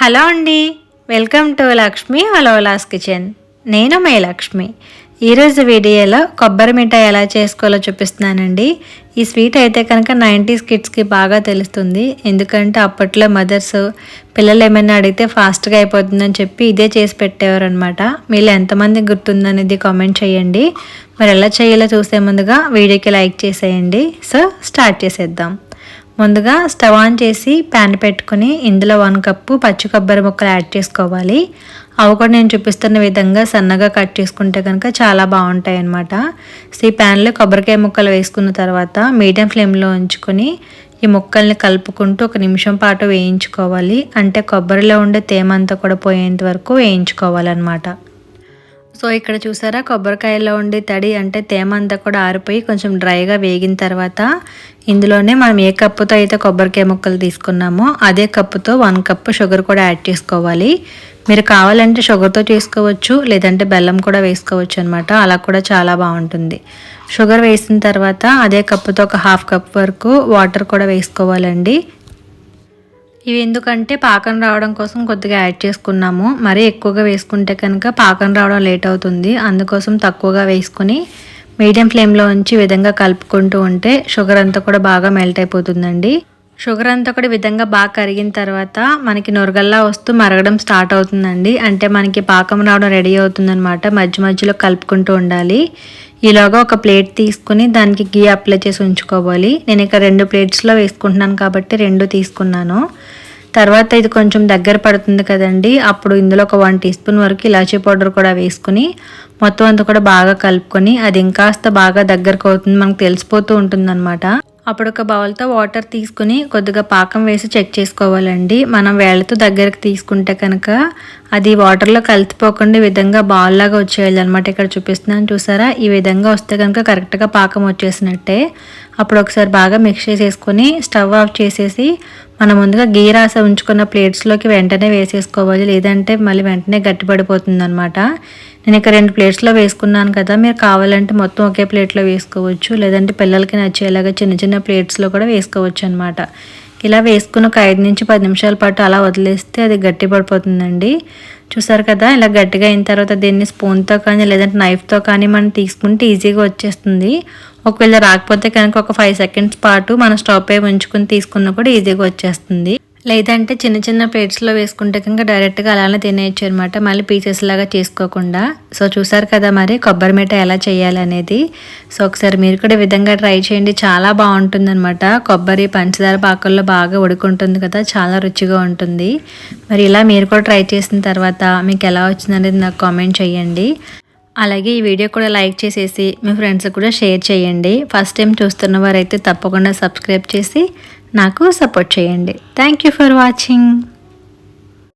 Hello అండి. Welcome to Lakshmi హలోలాస్ kitchen. నేను మే లక్ష్మి. ఈరోజు వీడియోలో కొబ్బరి మిఠాయి ఎలా చేసుకోవాలో చూపిస్తున్నానండి. ఈ స్వీట్ అయితే కనుక నైంటీస్ కిడ్స్కి బాగా తెలుస్తుంది. ఎందుకంటే అప్పట్లో మదర్స్ పిల్లలు ఏమైనా అడిగితే ఫాస్ట్గా అయిపోతుందని చెప్పి ఇదే చేసి పెట్టేవారు అనమాట మీరు ఎంతమంది గుర్తుందనేది కామెంట్ చేయండి. మరి ఎలా చేయాలో చూసే ముందుగా వీడియోకి లైక్ చేసేయండి. సో స్టార్ట్ చేసేద్దాం. ముందుగా స్టవ్ ఆన్ చేసి ప్యాన్ పెట్టుకుని ఇందులో వన్ కప్పు పచ్చి కొబ్బరి ముక్కలు యాడ్ చేసుకోవాలి. అవి కూడా నేను చూపిస్తున్న విధంగా సన్నగా కట్ చేసుకుంటే కనుక చాలా బాగుంటాయి అన్నమాట సో ఈ ప్యాన్లో కొబ్బరికాయ ముక్కలు వేసుకున్న తర్వాత మీడియం ఫ్లేమ్లో ఉంచుకొని ఈ ముక్కల్ని కలుపుకుంటూ ఒక నిమిషం పాటు వేయించుకోవాలి. అంటే కొబ్బరిలో ఉండే తేమ అంతా కూడా పోయేంత వరకు వేయించుకోవాలన్నమాట. సో ఇక్కడ చూసారా కొబ్బరికాయలో ఉండే తడి అంటే తేమ అంతా కూడా ఆరిపోయి కొంచెం డ్రైగా వేగిన తర్వాత ఇందులోనే మనం ఏ కప్పుతో అయితే కొబ్బరికాయ ముక్కలు తీసుకున్నామో అదే కప్పుతో వన్ కప్పు షుగర్ కూడా యాడ్ చేసుకోవాలి. మీరు కావాలంటే షుగర్తో చేసుకోవచ్చు లేదంటే బెల్లం కూడా వేసుకోవచ్చు అనమాట అలా కూడా చాలా బాగుంటుంది. షుగర్ వేసిన తర్వాత అదే కప్పుతో ఒక హాఫ్ కప్ వరకు వాటర్ కూడా వేసుకోవాలండి. ఇవి ఎందుకంటే పాకం రావడం కోసం కొద్దిగా యాడ్ చేసుకున్నాము. మరీ ఎక్కువగా వేసుకుంటే కనుక పాకం రావడం లేట్ అవుతుంది. అందుకోసం తక్కువగా వేసుకుని మీడియం ఫ్లేమ్లో ఉంచి విధంగా కలుపుకుంటూ ఉంటే షుగర్ అంతా కూడా బాగా మెల్ట్ అయిపోతుందండి. షుగర్ అంతా కూడా విధంగా బాగా కరిగిన తర్వాత మనకి నొరగల్లా వస్తూ మరగడం స్టార్ట్ అవుతుందండి. అంటే మనకి పాకం రావడం రెడీ అవుతుందనమాట మధ్య మధ్యలో కలుపుకుంటూ ఉండాలి. ఈలోగా ఒక ప్లేట్ తీసుకుని దానికి గీ అప్లై చేసి ఉంచుకోవాలి. నేను ఇక్కడ రెండు ప్లేట్స్లో వేసుకుంటున్నాను కాబట్టి రెండు తీసుకున్నాను. తర్వాత ఇది కొంచెం దగ్గర పడుతుంది కదండి. అప్పుడు ఇందులో ఒక వన్ టీ స్పూన్ వరకు ఇలాచీ పౌడర్ కూడా వేసుకుని మొత్తం అంతా కూడా బాగా కలుపుకొని అది ఇంకాస్త బాగా దగ్గరకు అవుతుంది. మనకు తెలిసిపోతూ ఉంటుంది అనమాట అప్పుడు ఒక బౌల్తో వాటర్ తీసుకుని కొద్దిగా పాకం వేసి చెక్ చేసుకోవాలండి. మనం వేళ్ళతో దగ్గరకు తీసుకుంటే కనుక అది వాటర్లో కలిసిపోకుండా విధంగా బాల్ లాగా వచ్చేయాలి అనమాట ఇక్కడ చూపిస్తున్నాను. చూసారా? ఈ విధంగా వస్తే కనుక కరెక్ట్గా పాకం వచ్చేసినట్టే. అప్పుడు ఒకసారి బాగా మిక్స్ చేసేసుకొని స్టవ్ ఆఫ్ చేసేసి మనం ముందుగా గీ రాస ఉంచుకున్న ప్లేట్స్లోకి వెంటనే వేసేసుకోవాలి. లేదంటే మళ్ళీ వెంటనే గట్టిపడిపోతుంది అనమాట నేను ఇక్కడ రెండు ప్లేట్స్లో వేసుకున్నాను కదా. మీరు కావాలంటే మొత్తం ఒకే ప్లేట్లో వేసుకోవచ్చు. లేదంటే పిల్లలకి నచ్చేలాగా చిన్న చిన్న ప్లేట్స్లో కూడా వేసుకోవచ్చు అనమాట ఇలా వేసుకుని ఒక ఐదు నుంచి పది నిమిషాల పాటు అలా వదిలేస్తే అది గట్టి పడిపోతుందండి. చూసారు కదా? ఇలా గట్టిగా అయిన తర్వాత దీన్ని స్పూన్తో కానీ లేదంటే నైఫ్తో కానీ మనం తీసుకుంటే ఈజీగా వచ్చేస్తుంది. ఒకవేళ రాకపోతే కనుక ఒక ఫైవ్ సెకండ్స్ పాటు మనం స్టవ్ పై ఉంచుకుని తీసుకున్నా కూడా ఈజీగా వచ్చేస్తుంది. లేదంటే చిన్న చిన్న ప్లేట్స్లో వేసుకుంటే కనుక డైరెక్ట్గా అలానే తినేయచ్చు అనమాట మళ్ళీ పీసెస్ లాగా చేసుకోకుండా. సో చూసారు కదా మరి కొబ్బరి మిఠ ఎలా చేయాలి అనేది. సో ఒకసారి మీరు కూడా విధంగా ట్రై చేయండి. చాలా బాగుంటుంది అనమాట కొబ్బరి పంచదార పాకల్లో బాగా ఉడుకుంటుంది కదా చాలా రుచిగా ఉంటుంది. మరి ఇలా మీరు కూడా ట్రై చేసిన తర్వాత మీకు ఎలా వచ్చిందనేది నాకు కామెంట్ చేయండి. అలాగే ఈ వీడియో కూడా లైక్ చేసేసి మీ ఫ్రెండ్స్కి కూడా షేర్ చేయండి. ఫస్ట్ టైం చూస్తున్న వారైతే తప్పకుండా సబ్స్క్రైబ్ చేసి నాకు సపోర్ట్ చేయండి. Thank you for watching